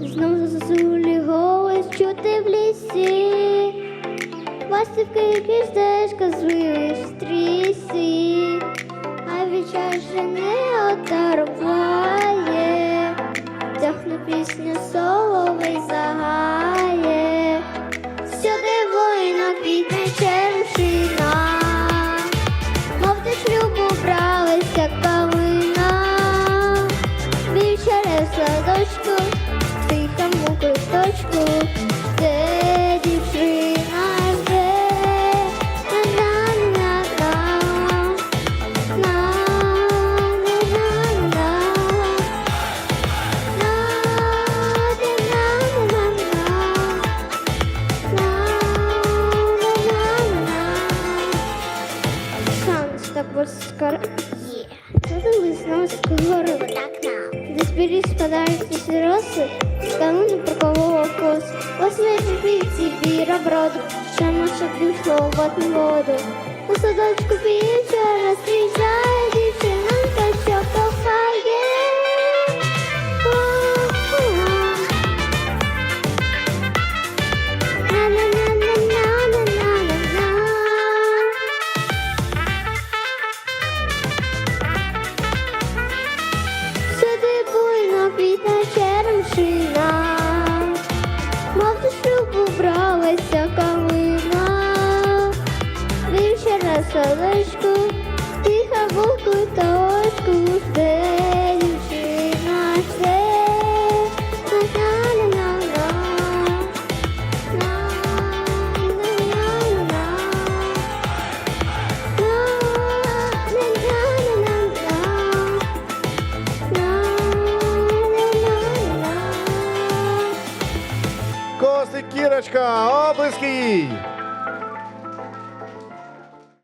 знов зазулі голос чути в лісі. Ластівки, які стежка звили стріси, а Сонце скоро є. Задались на скоро. До спирі спадаються роси, кому не проколола кос. Восьми піпіці біра броду, ще наша дійшло в воду. У садочку вечора зустрічає дівчинка, що кохає. О-о-о. solosco que acabou com toscos velhos de nascer. Mas não, não, não, não, não, não, não, não, não, não,